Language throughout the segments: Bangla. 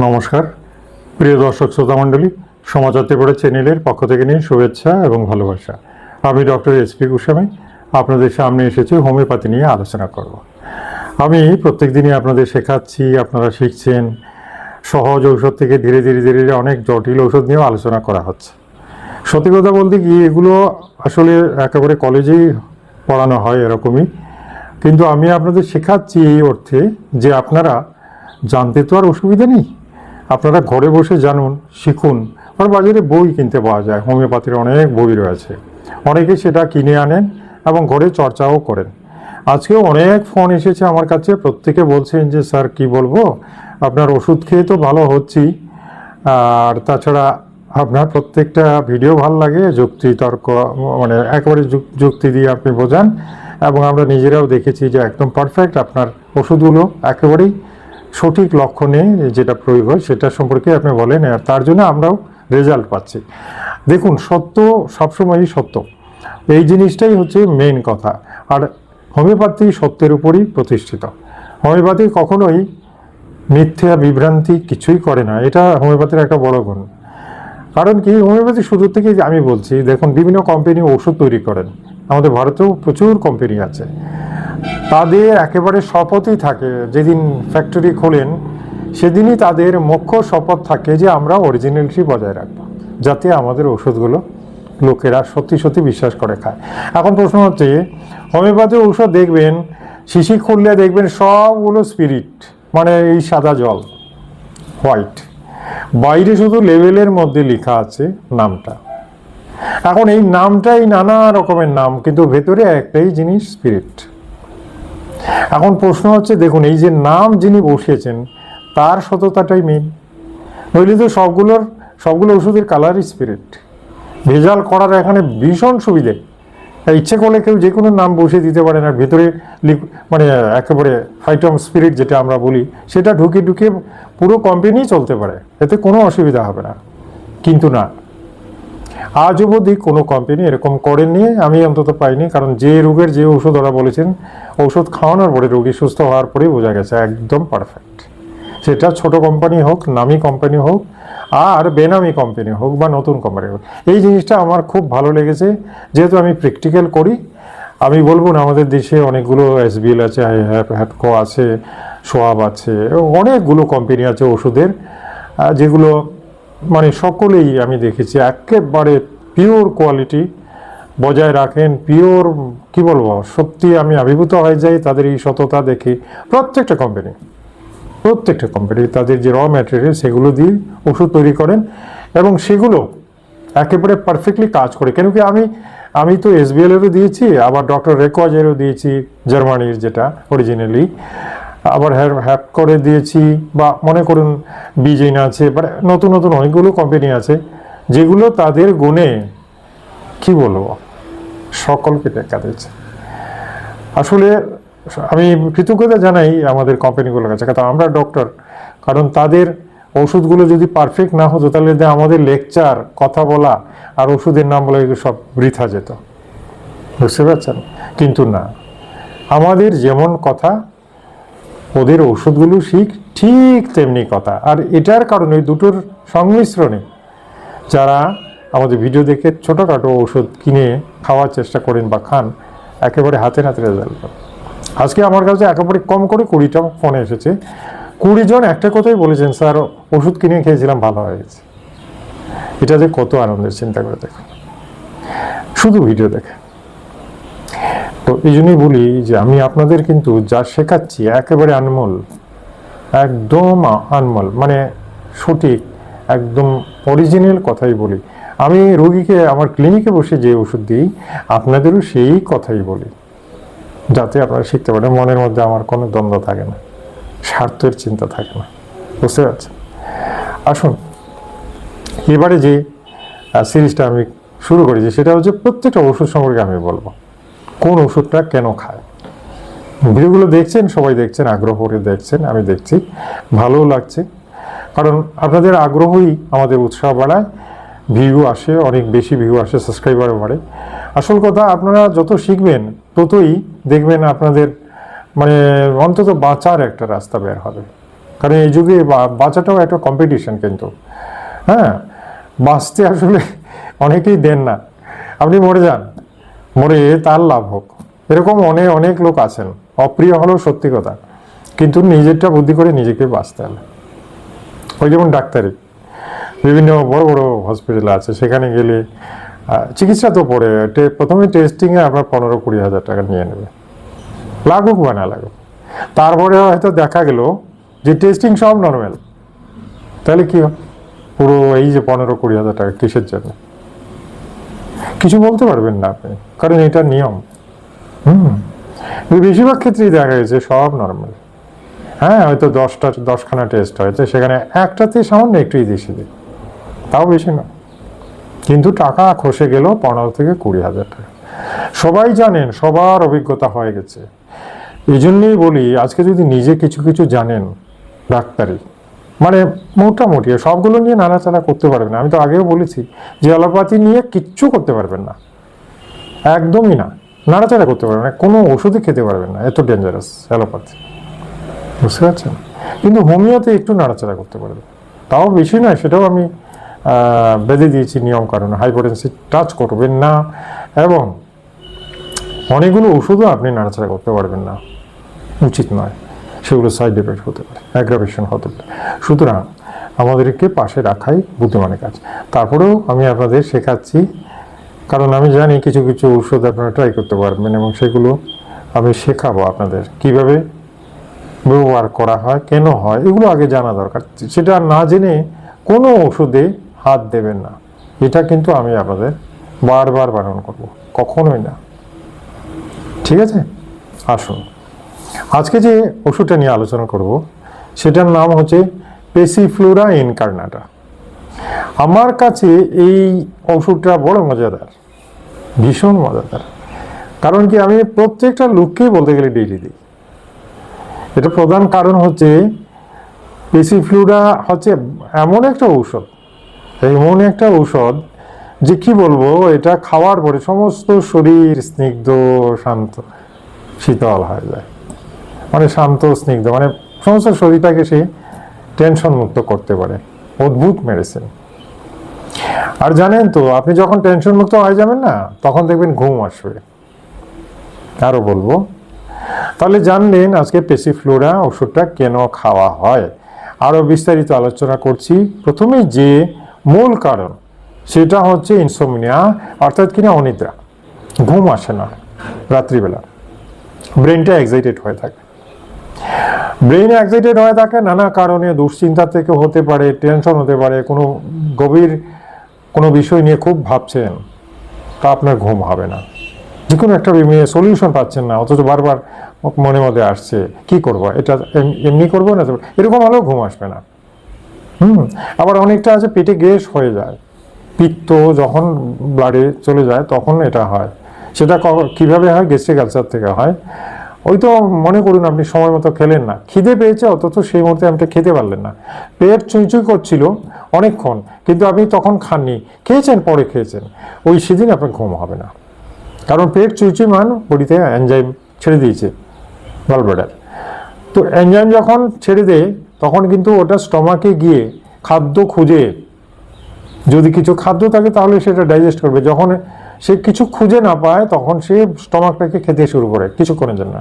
নমস্কার। প্রিয় দর্শক, শ্রোতা মণ্ডলী সমাচার ত্রিপুরা চ্যানেলের পক্ষ থেকে নিয়ে শুভেচ্ছা এবং ভালোবাসা। আমি ডক্টর এস পি গোস্বামী, আপনাদের সামনে এসেছি হোমিওপ্যাথি নিয়ে আলোচনা করব। আমি প্রত্যেক দিনই আপনাদের শেখাচ্ছি, আপনারা শিখছেন। সহজ ঔষধ থেকে ধীরে ধীরে ধীরে অনেক জটিল ঔষধ নিয়েও আলোচনা করা হচ্ছে। সত্যি কথা বলতে কি, এগুলো আসলে একেবারে কলেজেই পড়ানো হয় এরকমই। কিন্তু আমি আপনাদের শেখাচ্ছি এই অর্থে যে আপনারা জানতে তো আর অসুবিধা নেই। আপনারা ঘরে বসে জানুন, শিখুন। আর বাজারে বই কিনতে পাওয়া যায়, হোমিওপ্যাথির অনেক বই রয়েছে। অনেকে সেটা কিনে আনেন এবং ঘরে চর্চাও করেন। আজকেও অনেক ফোন এসেছে আমার কাছে, প্রত্যেকে বলছেন যে, স্যার, কি বলব? আপনার ওষুধ খেয়ে তো ভালো হচ্ছি। আর তাছাড়া আপনার প্রত্যেকটা ভিডিও ভালো লাগে, যুক্তি তর্ক মানে একেবারে যুক- যুক্তি দিয়ে আপনি বোঝান। এবং আমরা নিজেরাও দেখেছি যে, একদম পারফেক্ট আপনার ওষুধগুলো একেবারেই সঠিক লক্ষণে যেটা প্রয়োগ হয় সেটা সম্পর্কে আপনি বলেন, আর তার জন্য আমরাও রেজাল্ট পাচ্ছি। দেখুন, সত্য সবসময়ই সত্য। এই জিনিসটাই হচ্ছে মেইন কথা। আর হোমিওপ্যাথি সত্যের উপরই প্রতিষ্ঠিত। হোমিওপ্যাথি কখনোই মিথ্যা বিভ্রান্তি কিছুই করে না। এটা হোমিওপ্যাথির একটা বড় গুণ। কারণ কি হোমিওপ্যাথি শুরু থেকে আমি বলছি, দেখুন, বিভিন্ন কোম্পানি ওষুধ তৈরি করেন। আমাদের ভারতেও প্রচুর কোম্পানি আছে। তাদের একেবারে শপথই থাকে, যেদিন ফ্যাক্টরি খোলেন, সেদিনই তাদের মুখ্য শপথ থাকে যে আমরা অরিজিনালিটি বজায় রাখব, যাতে আমাদের ওষুধগুলো লোকেরা সত্যি সত্যি বিশ্বাস করে খায়। এখন প্রশ্ন হচ্ছে, হোমিওপ্যাথি ঔষধ দেখবেন, শিশি খুললে দেখবেন সবগুলো স্পিরিট মানে এই সাদা জল হোয়াইট বাইরে শুধু লেভেলের মধ্যে লেখা আছে নামটা। এখন এই নামটাই নানা রকমের নাম, কিন্তু ভেতরে একটাই জিনিস স্পিরিট এখন প্রশ্ন হচ্ছে, দেখুন, এই যে নাম যিনি বসিয়েছেন, তার সততাটাই মেন নইলে তো সবগুলোর, সবগুলো ওষুধের কালারই স্পিরিট ভেজাল করার এখানে ভীষণ সুবিধে। ইচ্ছে করলে কেউ যে কোনো নাম বসিয়ে দিতে পারে না ভেতরে মানে একেবারে ফাইটম স্পিরিট যেটা আমরা বলি, সেটা ঢুকে ঢুকে পুরো কোম্পানি চলতে পারে। এতে কোনো অসুবিধা হবে না। কিন্তু না আজ অবধি কোনো কোম্পানি এরকম করেননি। আমি অন্তত পাইনি, কারণ যে রোগের যে ওষুধ ওরা বলেছেন ওষুধ খাওয়ানোর পরে রোগী সুস্থ হওয়ার পরেই বোঝা গেছে একদম পারফেক্ট সেটা ছোট কোম্পানি হোক, নামি কোম্পানি হোক, আর বেনামি কোম্পানি হোক বা নতুন কোম্পানি হোক। এই জিনিসটা আমার খুব ভালো লেগেছে। যেহেতু আমি প্র্যাকটিক্যাল করি, আমি বলব না আমাদের দেশে অনেকগুলো এসবিএল আছে হ্যাপকো আছে সোয়াব আছে, অনেকগুলো কোম্পানি আছে ওষুধের যেগুলো মানে সকলেই আমি দেখেছি, একেবারে পিওর কোয়ালিটি বজায় রাখেন পিওর কি বলব, সত্যি আমি আবির্ভূত হয়ে যাই তাদের এই সততা দেখে। প্রত্যেকটা কোম্পানি প্রত্যেকটা কোম্পানি তাদের যে র ম্যাটেরিয়াল সেগুলো দিয়ে ওষুধ তৈরি করেন এবং সেগুলো একেবারে পারফেক্টলি কাজ করে। কেন কি আমি আমি তো এস এসবিএলেরও দিয়েছি, আবার ডক্টর রেকোয়াজেরও দিয়েছি জার্মানির যেটা অরিজিনালি আবার হ্যাপ হ্যাপ করে দিয়েছি বা মনে করুন বিজেন আছে বা নতুন নতুন অনেকগুলো কোম্পানি আছে, যেগুলো তাদের গুণে, কি বলব, সকলকে টেক্কা দিচ্ছে। আসলে আমি কৃতজ্ঞতা জানাই আমাদের কোম্পানিগুলোর কাছে, কারণ আমরা ডক্টর কারণ তাদের ওষুধগুলো যদি পারফেক্ট না হতো, তাহলে আমাদের লেকচার কথা বলা আর ওষুধের নাম বলা সব বৃথা যেত। বুঝতে পারছেন? কিন্তু না। আমাদের যেমন কথা ওদের ওষুধগুলো শিখ ঠিক তেমনি কথা। আর এটার কারণে দুটোর সংমিশ্রণে যারা আমাদের ভিডিও দেখে ছোটোখাটো ওষুধ কিনে খাওয়ার চেষ্টা করেন বা খান, একেবারে হাতে হাতে রেজাল্ট পান। আজকে আমার কাছে একেবারে কম করে কুড়িটা ফোন এসেছে। কুড়ি জন একটা কথাই বলেছেন, স্যার, ওষুধ কিনে খেয়েছিলাম, ভালো হয়ে গেছে। এটা যে কত আনন্দের, চিন্তা করে দেখুন। শুধু ভিডিও দেখে। তো এই জন্যই বলি যে আমি আপনাদের কিন্তু যা শেখাচ্ছি একেবারে আনমোল, একদম আনমোল মানে সঠিক, একদম অরিজিনাল কথাই বলি। আমি রোগীকে আমার ক্লিনিকে বসে যে ওষুধ দিই, আপনাদেরও সেই কথাই বলি, যাতে আপনারা শিখতে পারেন, মনের মধ্যে আমার কোনো দ্বন্দ্ব থাকে না, স্বার্থের চিন্তা থাকে না, বুঝতে পারছেন? আসুন, এবারে যে সিরিজটা আমি শুরু করেছি সেটা হচ্ছে প্রত্যেকটা ওষুধ সম্পর্কে আমি বলব। কোন ওষুধটা কেন খায়? ভিডিওগুলো দেখছেন, সবাই দেখছেন, আগ্রহ করে দেখছেন, আমি দেখছি। ভালোও লাগছে। কারণ আপনাদের আগ্রহই আমাদের উৎসাহ বাড়ায় ভিউ আসে, অনেক বেশি ভিউ আসে সাবস্ক্রাইবারও বাড়ে। আসল কথা, আপনারা যত শিখবেন, ততই দেখবেন আপনাদের মানে অন্তত বাঁচার একটা রাস্তা বের হবে। কারণ এই যুগে বাঁচাটাও একটা কম্পিটিশন কিন্তু। হ্যাঁ? বাঁচতে আসলে অনেকেই দেন না। আপনি মরে যান। মরে তার লাভ হোক। এরকম অনেক অনেক লোক আছেন। অপ্রিয় হলেও সত্যি কথা। কিন্তু নিজেরটা বুদ্ধি করে নিজেকে বাঁচতে হবে। ওই যেমন ডাক্তারি। বিভিন্ন বড় বড় হসপিটাল আছে। সেখানে গেলে চিকিৎসা তো পড়ে। প্রথমে টেস্টিংয়ে আপনার পনেরো কুড়ি হাজার টাকা নিয়ে নেবে। লাগুক বা না লাগুক। তারপরে হয়তো দেখা গেল যে টেস্টিং সব নর্মাল তাহলে কি? পুরো এই যে পনেরো কুড়ি হাজার টাকা কিসের জন্য? কিছু বলতে পারবেন না আপনি, কারণ এটা নিয়ম। বেশিরভাগ ক্ষেত্রেই দেখা গেছে সব নর্মাল হ্যাঁ হয়তো দশটা, দশখানা টেস্ট হয়েছে সেখানে একটাতে সামান্য একটু সিদি তাও বেশি না। কিন্তু টাকা খসে গেল পনেরো থেকে কুড়ি হাজার টাকা। সবাই জানেন, সবার অভিজ্ঞতা হয়ে গেছে। এই জন্যই বলি, আজকে যদি নিজে কিছু কিছু জানেন, ডাক্তারি মানে মোটামুটি, সবগুলো নিয়ে নাড়াচাড়া করতে পারবেন। আমি তো আগেও বলেছি যে অ্যালোপ্যাথি নিয়ে কিচ্ছু করতে পারবেন না। একদমই না। নাড়াচাড়া করতে পারবেন না। কোনো ওষুধই খেতে পারবেন না। এত ডেঞ্জারাস অ্যালোপ্যাথি। বুঝতে পারছেন? কিন্তু হোমিওতে একটু নাড়াচাড়া করতে পারবেন। তাও বেশি নয়, সেটাও আমি বেঁধে দিয়েছি নিয়ম কারণ। হাইপোটেন্সি টাচ করবেন না এবং অনেকগুলো ওষুধও আপনি নাড়াচাড়া করতে পারবেন না। উচিত নয়। সেগুলো সাইড এফেক্ট হতে পারে অ্যাগ্রাভেশন হতে পারে। সুতরাং আমাদেরকে পাশে রাখাই বুদ্ধিমানের কাজ। তারপরেও আমি আপনাদের শেখাচ্ছি, কারণ আমি জানি কিছু কিছু ঔষধ আপনারা ট্রাই করতে পারবেন এবং সেগুলো আমি শেখাবো আপনাদের। কীভাবে ব্যবহার করা হয়, কেন হয়, এগুলো আগে জানা দরকার। সেটা না জেনে কোনো ওষুধে হাত দেবেন না। এটা কিন্তু আমি আপনাদের বারবার বারণ করব, কখনোই না। ঠিক আছে? আসুন। আজকে যে ওষুধটা নিয়ে আলোচনা করব, সেটার নাম হচ্ছে পেসিফ্লোরা ইনকার্নাটা আমার কাছে এই ওষুধটা বড় মজাদার, ভীষণ মজাদার। কারণ কি, আমি প্রত্যেকটা লোককেই বলতে গেলে ডেইলি দিই। এটা প্রধান কারণ হচ্ছে পেসিফ্লুরা হচ্ছে এমন একটা ঔষধ, এমন একটা ঔষধ যে কি বলব, এটা খাওয়ার পরে সমস্ত শরীর স্নিগ্ধ, শান্ত, শীতল হয়ে যায়। মানে শান্ত, স্নিগ্ধ মানে সমস্ত শরীরটাকে সে টেনশন মুক্ত করতে পারে। অদ্ভুত মেডিসিন আর জানেন তো, আপনি যখন টেনশন মুক্ত হয়ে যাবেন না, তখন দেখবেন ঘুম আসবে। আরও বলব। তাহলে জানলেন আজকে পেসিফ্লোরা ওষুধটা কেন খাওয়া হয়। আরও বিস্তারিত আলোচনা করছি। প্রথমে যে মূল কারণ, সেটা হচ্ছে ইনসোমিনিয়া অর্থাৎ কিনা অনিদ্রা। ঘুম আসে না রাত্রিবেলা। ব্রেনটা এক্সাইটেড হয়ে থাকে। ব্রেন এক্সাইটেড হয়ে থাকে, নানা কারণে দুশ্চিন্তা থেকে হতে পারে টেনশন হতে পারে, কোনো গভীর কোনো বিষয় নিয়ে খুব ভাবছেন, তা আপনার ঘুম হবে না। যে কোনো একটা সলিউশন পাচ্ছেন না, অথচ বারবার মনে মধ্যে আসছে, কি করব? এটা এমনি করব না? এরকম হলেও ঘুম আসবে না। হুম, আবার অনেকটা আছে, পেটে গ্যাস হয়ে যায়। পিত্ত যখন ব্লাডে চলে যায়, তখন এটা হয়। সেটা কীভাবে হয়? গ্যাস্ট্রিক আলসার থেকে হয়। ওই তো মনে করুন আপনি সময় মতো খেলেন না। খিদে পেয়েছে অথচ সেই মুহূর্তে আপনি খেতে পারলেন না। পেট চুইচুই করছিল অনেকক্ষণ, কিন্তু আপনি তখন খাননি। খেয়েছেন, পরে খেয়েছেন। ওই সেদিন আপনার ঘুম হবে না। কারণ পেট চুইচুই মান বডিতে এনজাইম ছেড়ে দিয়েছে গলব্লাডার তো এনজাইম যখন ছেড়ে দেয়, তখন কিন্তু ওটা স্টমাকে গিয়ে খাদ্য খুঁজে, যদি কিছু খাদ্য থাকে তাহলে সেটা ডাইজেস্ট করবে। যখন সে কিছু খুঁজে না পায়, তখন সে স্টমাকটাকে খেতে শুরু করে কিছুক্ষণের জন্য।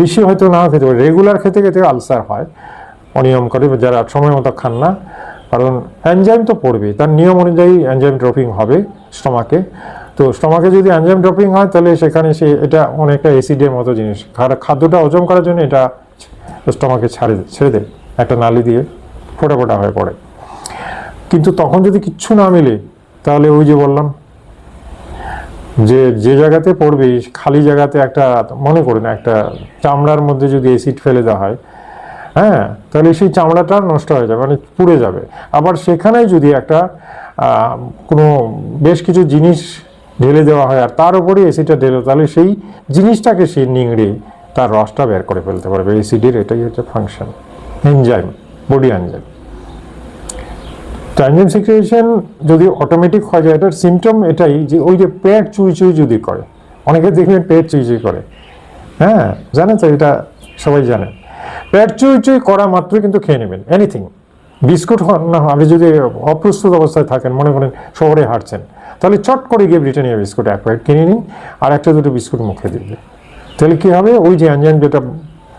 বেশি হয়তো নাও খেতে পারে। রেগুলার খেতে খেতে আলসার হয়। অনিয়ম করে, যারা সময় মতো খান না। কারণ অ্যানজাইম তো পড়বে তার নিয়ম অনুযায়ী এনজাইম ড্রপিং হবে স্টমাকে তো স্টমাকে যদি অ্যানজাইম ড্রপিং হয়, তাহলে সেখানে সে এটা অনেকটা অ্যাসিডের মতো জিনিস। খাদ্যটা হজম করার জন্য এটা স্টমাকে ছাড়ে, ছেড়ে দেয়। একটা নালি দিয়ে ফোটা ফোটা হয়ে পড়ে। কিন্তু তখন যদি কিচ্ছু না মেলে, তাহলে ওই যে বললাম যে যে জায়গাতে পড়বে, খালি জায়গাতে একটা, মনে করুন একটা চামড়ার মধ্যে যদি অ্যাসিড ফেলে দেওয়া হয় হ্যাঁ তাহলে সেই চামড়াটা নষ্ট হয়ে যাবে মানে পুড়ে যাবে। আবার সেখানে যদি একটা কোনো বেশ কিছু জিনিস ঢেলে দেওয়া হয়, আর তার উপরে অ্যাসিডটা ঢেলে, তাহলে সেই জিনিসটাকে সে নিংড়ে তার রসটা বের করে ফেলতে পারবে। অ্যাসিডের এটাই হচ্ছে ফাংশন এনজাইম বডি এনজাইম ট্রানজিম সিচুয়েশন যদি অটোমেটিক হয়ে যায় এটার সিমটম এটাই যে ওই যে পেট চুই চুই যদি করে, অনেকে দেখবেন পেট চুই চুই করে। হ্যাঁ জানেন তো এটা সবাই জানেন পেট চুই চুই করা মাত্রই কিন্তু খেয়ে নেবেন এনিথিং বিস্কুট হন না আপনি যদি অপ্রস্তুত অবস্থায় থাকেন, মনে করেন শহরে হাঁটছেন, তাহলে চট করে গিয়ে ব্রিটানিয়া বিস্কুট এক প্যাকেট কিনে নিন, আর একটা দুটো বিস্কুট মুখে দিবে তাহলে কী হবে? ওই যে অ্যানজাইম যেটা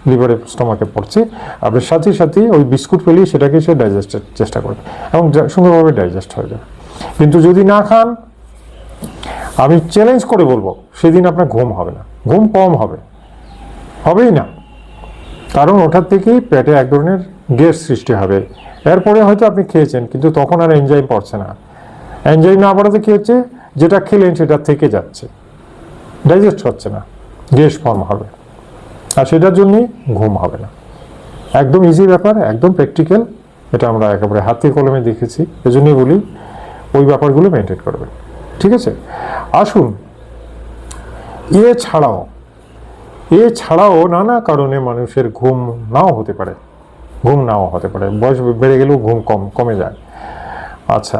লিভারে স্টমাকে পড়ছে। আপনার সাথে সাথে ওই বিস্কুট পেলেই সেটাকে সে ডাইজেস্টের চেষ্টা করবে এবং সুন্দরভাবে ডাইজেস্ট হয়ে যাবে। কিন্তু যদি না খান, আমি চ্যালেঞ্জ করে বলব, সেদিন আপনার ঘুম হবে না। ঘুম কম হবে। হবেই না। কারণ ওটার থেকেই পেটে এক ধরনের গ্যাস সৃষ্টি হবে। এরপরে হয়তো আপনি খেয়েছেন, কিন্তু তখন আর এনজাইম পড়ছে না। এনজাইম না পড়াতে কী হচ্ছে? যেটা খেলেন সেটা থেকে যাচ্ছে। ডাইজেস্ট হচ্ছে না। গ্যাস ফর্ম হবে। আর সেটার জন্যই ঘুম হবে না। একদম ইজি ব্যাপার, একদম প্র্যাকটিক্যাল এটা আমরা একেবারে হাতে কলমে দেখেছি। এজন্যই বলি, ওই ব্যাপারগুলো মেনটেন করবে ঠিক আছে? আসুন এ ছাড়াও এ ছাড়াও নানা কারণে মানুষের ঘুম নাও হতে পারে। ঘুম নাও হতে পারে। বয়স বেড়ে গেলেও ঘুম কম, কমে যায়। আচ্ছা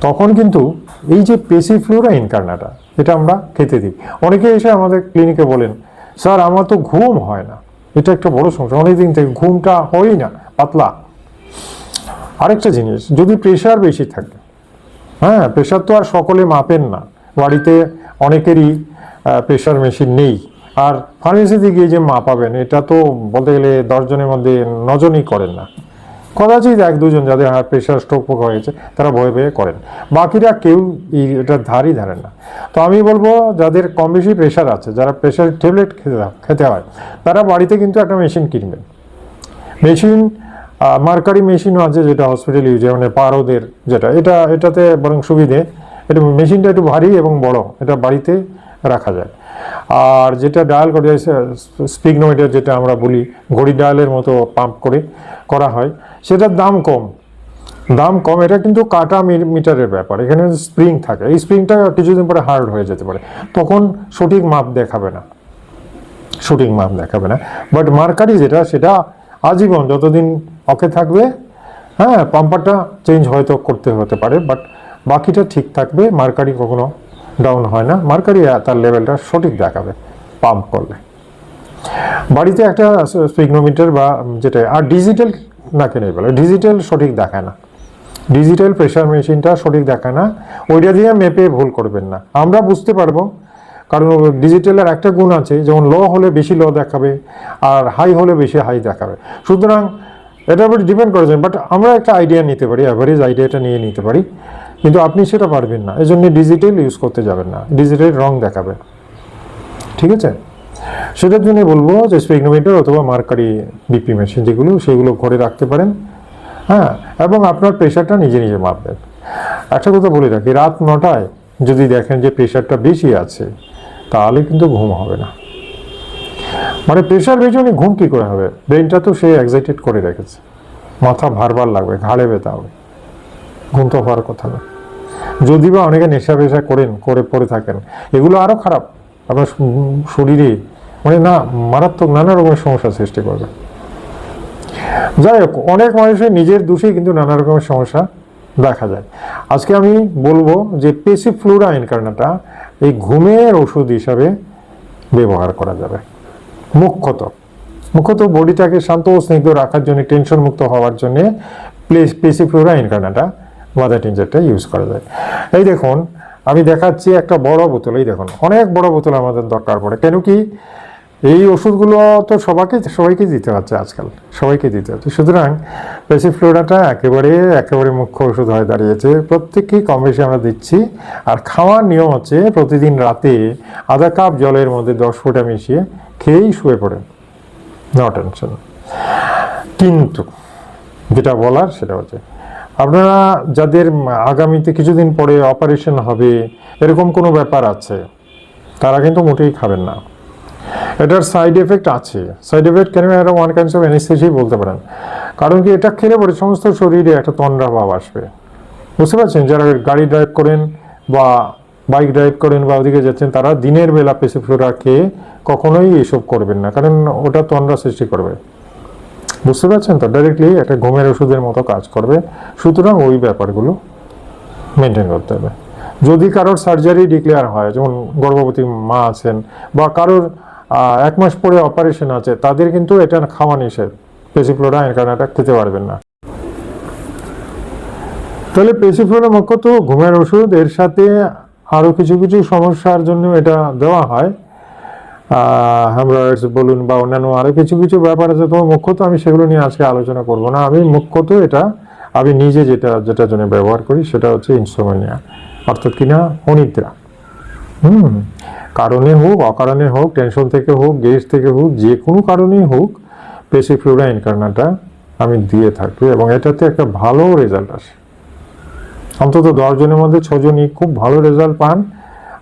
তখন কিন্তু এই যে পেসিফ্লোরা ইনকার্নাটা এটা আমরা খেতে দিই। অনেকে এসে আমাদের ক্লিনিকে বলেন স্যার, আমার তো ঘুম হয় না। এটা একটা বড় সমস্যা। অনেকদিন থেকে ঘুমটা হয়ই না, পাতলা। আরেকটা জিনিস, যদি প্রেশার বেশি থাকে হ্যাঁ প্রেশার তো আর সকলে মাপেন না। বাড়িতে অনেকেরই প্রেশার মেশিন নেই। আর ফার্মেসিতে গিয়ে যে মাপাবেন, এটা তো বলতে গেলে দশজনের মধ্যে নজনই করেন না। কদাচিৎ এক দুজন যাদের হাই প্রেশার স্ট্রোক পোকা হয়েছে, তারা ভয়ে ভয়ে করেন। বাকিরা কেউ এটা ধারই ধারেন না। তো আমি বলব, যাদের কম বেশি প্রেশার আছে, যারা প্রেশার ট্যাবলেট খেতে খেতে হয়, তারা বাড়িতে কিন্তু একটা মেশিন কিনবেন। মেশিন মার্কারি মেশিনও আছে যেটা হসপিটাল ইউজ মানে পারদের যেটা। এটা, এটাতে বরং সুবিধে, এটা মেশিনটা একটু ভারী এবং বড়, এটা বাড়িতে রাখা যায়। আর যেটা ডায়াল করে স্পিগনোমিটার যেটা আমরা বলি, ঘড়ি ডায়ালের মতো পাম্প করে করা হয়। সেটার দাম কম। দাম কম, এটা কিন্তু কাটা মিটারের ব্যাপার। এখানে স্প্রিং থাকে। এই স্প্রিংটা কিছুদিন পরে হার্ড হয়ে যেতে পারে। তখন সঠিক মাপ দেখাবে না। সঠিক মাপ দেখাবে না। বাট মার্কারি যেটা, সেটা আজীবন যতদিন অকে থাকবে হ্যাঁ পাম্পারটা চেঞ্জ হয়তো করতে হতে পারে, বাট বাকিটা ঠিক থাকবে। মার্কারি কখনো ডাউন হয় না। মার্কারি তার লেভেলটা সঠিক দেখাবে পাম্প করলে। বাড়িতে একটা স্পিগনোমিটার বা যেটা, আর ডিজিটাল না কেনে বলে। ডিজিটাল সঠিক দেখায় না। ডিজিটাল প্রেশার মেশিনটা সঠিক দেখায় না। ওইটা দিয়ে মেপে ভুল করবেন না। আমরা বুঝতে পারব, কারণ ডিজিটালের একটা গুণ আছে, যেমন লো হলে বেশি লো দেখাবে, আর হাই হলে বেশি হাই দেখাবে। সুতরাং এটার উপর ডিপেন্ড করেছেন বাট আমরা একটা আইডিয়া নিতে পারি অ্যাভারেজ আইডিয়াটা নিয়ে নিতে পারি। কিন্তু আপনি সেটা পারবেন না। এই জন্য ডিজিটাল ইউজ করতে যাবেন না। ডিজিটাল রং দেখাবে। ঠিক আছে? সেটার জন্য বলব যে স্পিগনোমিটার অথবা মার্কারি বিপি মেশিন যেগুলো, সেগুলো ঘরে রাখতে পারেন। হ্যাঁ এবং আপনার প্রেশারটা নিজে নিজে মাপবেন। একটা কথা বলে রাখি, রাত নটায় যদি দেখেন যে প্রেশারটা বেশি আছে, তাহলে কিন্তু ঘুম হবে না। মানে প্রেশার বেশি মানে ঘুম কী করে হবে? ব্রেনটা তো সে এক্সাইটেড করে রেখেছে। মাথা ভারবার লাগবে, ঘাড়ে ব্যথা হবে। ঘুম তো হওয়ার কথা না। যদি বা অনেকে নেশা পেশা করেন, করে, পড়ে থাকেন। এগুলো আরও খারাপ। আপনার শরীরে মানে না মারাত্মক নানা রকমের সমস্যা সৃষ্টি করবে যাই হোক, অনেক মানুষের নিজের দোষে কিন্তু নানা রকমের সমস্যা দেখা যায়। আজকে আমি বলব যে পেসিফ্লুরা ইনকার্নাটা এই ঘুমের ওষুধ হিসাবে ব্যবহার করা যাবে। মুখ্যত মুখ্যত বডিটাকে শান্ত ও স্নিগ্ধ রাখার জন্য, টেনশন মুক্ত হওয়ার জন্য পেসিফ্লোরা ইনকার্নাটা মাদার টিনজারটা ইউজ করা যায়। এই দেখুন, আমি দেখাচ্ছি একটা বড় বোতল, এই দেখুন, অনেক বড় বোতল আমাদের দরকার পড়ে। কেন কি এই ওষুধগুলো তো সবাইকে সবাইকে দিতে হচ্ছে আজকাল, সবাইকে দিতে হচ্ছে। সুতরাং পেসিফ্লোরাটা একেবারে একেবারে মুখ্য ওষুধ হয়ে দাঁড়িয়েছে। প্রত্যেককেই কম বেশি আমরা দিচ্ছি। আর খাওয়ার নিয়ম হচ্ছে প্রতিদিন রাতে আধা কাপ জলের মধ্যে দশ ফোঁটা মিশিয়ে খেয়েই শুয়ে পড়েন নো টেনশন কিন্তু যেটা বলার সেটা হচ্ছে, আপনারা যাদের আগামীতে কিছুদিন পরে অপারেশন হবে, এরকম কোনো ব্যাপার আছে, তারা কিন্তু মোটেই খাবেন না। এটার সাইড এফেক্ট আছে। সাইড এফেক্ট কেন এটা ওয়ান কাইন্ডস অফ অ্যানেস্থেসিয়াই বলতে পারেন। কারণ কি, এটা খেলে পরে সমস্ত শরীরে একটা তন্দ্রা ভাব আসবে। বুঝতে পারছেন? যারা গাড়ি ড্রাইভ করেন বা বাইক ড্রাইভ করেন বা ওদিকে যাচ্ছেন, তারা দিনের বেলা পেসিফ্লোরা খেয়ে কখনোই এসব করবেন না। কারণ ওটা তন্দ্রা সৃষ্টি করবে। বুঝতে পারছেন তো? ডাইরেক্টলি একটা ঘুমের ওষুধের মতো কাজ করবে। সুতরাং ওই ব্যাপারগুলো মেনটেন করতে হবে। যদি কারোর সার্জারি ডিক্লেয়ার হয়, যেমন গর্ভবতী মা আছেন বা কারোর এক মাস পরে অপারেশন আছে, তাদের কিন্তু এটা খাওয়া নিষেধ। পেসিফ্লোরা এনকার্নাটা খেতে পারবেন না। তাহলে পেসিফ্লোরা মুখ্যত ঘুমের ওষুধ, এর সাথে আরও কিছু কিছু সমস্যার জন্য এটা দেওয়া হয়। হ্যামরয়েডস বলুন বা অন্যান্য আরও কিছু কিছু ব্যাপার আছে, তো মুখ্যত আমি সেগুলো নিয়ে আজকে আলোচনা করব না। আমি মুখ্যত এটা, আমি নিজে যেটা, যেটার জন্য ব্যবহার করি, সেটা হচ্ছে ইনসোমেনিয়া অর্থাৎ কিনা অনিদ্রা। হুম। কারণে হোক অকারণে হোক টেনশন থেকে হোক গ্যাস থেকে হোক, যে কোনো কারণেই হোক পেসিফ্লোরা ইনকার্নাটা আমি দিয়ে থাকি এবং এটাতে একটা ভালো রেজাল্ট আসে। অন্তত দশজনের মধ্যে ছজনই খুব ভালো রেজাল্ট পান।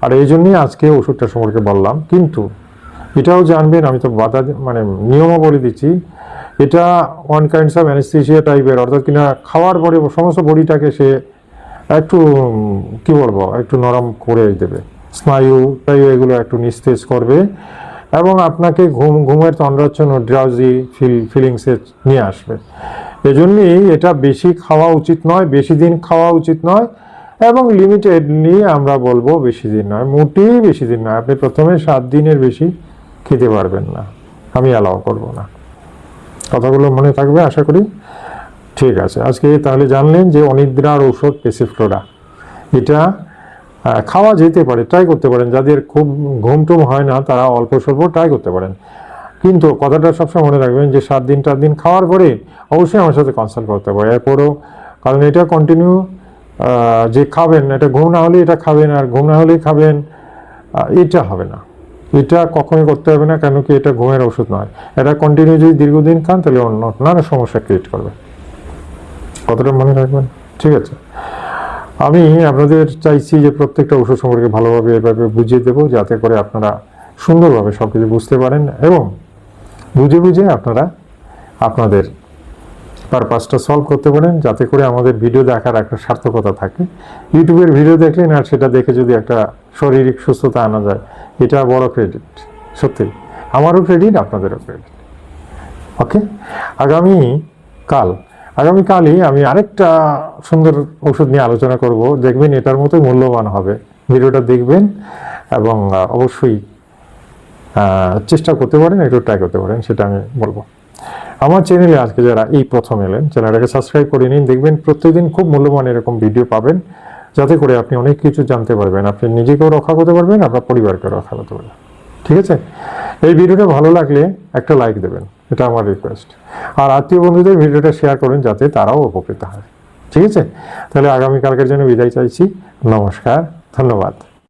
আর এই জন্যই আজকে ওষুধটা সম্পর্কে বললাম। কিন্তু এটাও জানবেন, আমি তো বাধা মানে নিয়মও বলে দিচ্ছি। এটা ওয়ান কাইন্ডস অফ অ্যানেস্থেশিয়া টাইপের অর্থাৎ কিনা খাওয়ার পরে সমস্ত বডিটাকে সে একটু কি বলব, একটু নরম করে দেবে। স্নায়ু টাইউ এগুলো একটু নিস্তেজ করবে। এবং আপনাকে ঘুম, ঘুমের তন্দ্রাচ্ছন্ন ড্রাউজি ফিল ফিলিংসে নিয়ে আসবে। এজন্যই এটা বেশি খাওয়া উচিত নয়, বেশি দিন খাওয়া উচিত নয়, এবং লিমিটেডলি আমরা বলব বেশি দিন নয়, মোটেই বেশি দিন নয়। আপনি প্রথমে সাত দিনের বেশি খেতে পারবেন না। আমি অ্যালাউ করব না। কথাগুলো মনে থাকবে, আশা করি? ঠিক আছে। আজকে তাহলে জানলেন যে অনিদ্রার ঔষধ পেসিফ্লোরা এটা খাওয়া যেতে পারে ট্রাই করতে পারেন। যাদের খুব ঘুম টুম হয় না, তারা অল্প স্বল্প ট্রাই করতে পারেন। কিন্তু কথাটা সবসময় মনে রাখবেন যে, সাত দিন চার দিন খাওয়ার পরে অবশ্যই আমার সাথে কনসাল্ট করতে পারে এরপরও কারণ এটা কন্টিনিউ যে খাবেন, এটা ঘুম না হলে এটা খাবেন আর ঘুম না হলেই খাবেন এটা হবে না। এটা কখনোই করতে হবে না, কেন কি এটা ঘুমের ওষুধ নয়। এটা কন্টিনিউ যদি দীর্ঘদিন খান, তাহলে অন্য নানা সমস্যা ক্রিয়েট করবে। কতটা মনে রাখবেন? ঠিক আছে। আমি আপনাদের চাইছি যে প্রত্যেকটা ওষুধ সম্পর্কে ভালোভাবে এভাবে বুঝিয়ে দেবো, যাতে করে আপনারা সুন্দরভাবে সব কিছু বুঝতে পারেন এবং বুঝে বুঝে আপনারা আপনাদের পারপাসটা সলভ করতে পারেন, যাতে করে আমাদের ভিডিও দেখার একটা সার্থকতা থাকে। ইউটিউবের ভিডিও দেখলেন আর সেটা দেখে যদি একটা শারীরিক সুস্থতা আনা যায়, এটা বড় ক্রেডিট সত্যি। আমারও ক্রেডিট আপনাদেরও ক্রেডিট ওকে আগামী কাল আগামী কালই আমি আরেকটা সুন্দর ওষুধ নিয়ে আলোচনা করব। দেখবেন এটার মতোই মূল্যবান হবে। ভিডিওটা দেখবেন এবং অবশ্যই চেষ্টা করতে পারেন, একটু ট্রাই করতে পারেন, সেটা আমি বলব। আমার চ্যানেলে আজকে যারা এই প্রথম এলেন চ্যানেলটাকে সাবস্ক্রাইব করে নিন। দেখবেন প্রত্যেকদিন খুব মূল্যবান এরকম ভিডিও পাবেন, যাতে করে আপনি অনেক কিছু জানতে পারবেন। আপনি নিজেকেও রক্ষা করতে পারবেন, আপনার পরিবারকেও রক্ষা করতে পারবেন। ঠিক আছে? এই ভিডিওটা ভালো লাগলে একটা লাইক দেবেন। এটা আমার রিকোয়েস্ট আর আত্মীয় বন্ধুদের ভিডিওটা শেয়ার করুন যাতে তারাও উপকৃত হয়। ঠিক আছে? তাহলে আগামীকালকের জন্য বিদায় চাইছি। নমস্কার, ধন্যবাদ।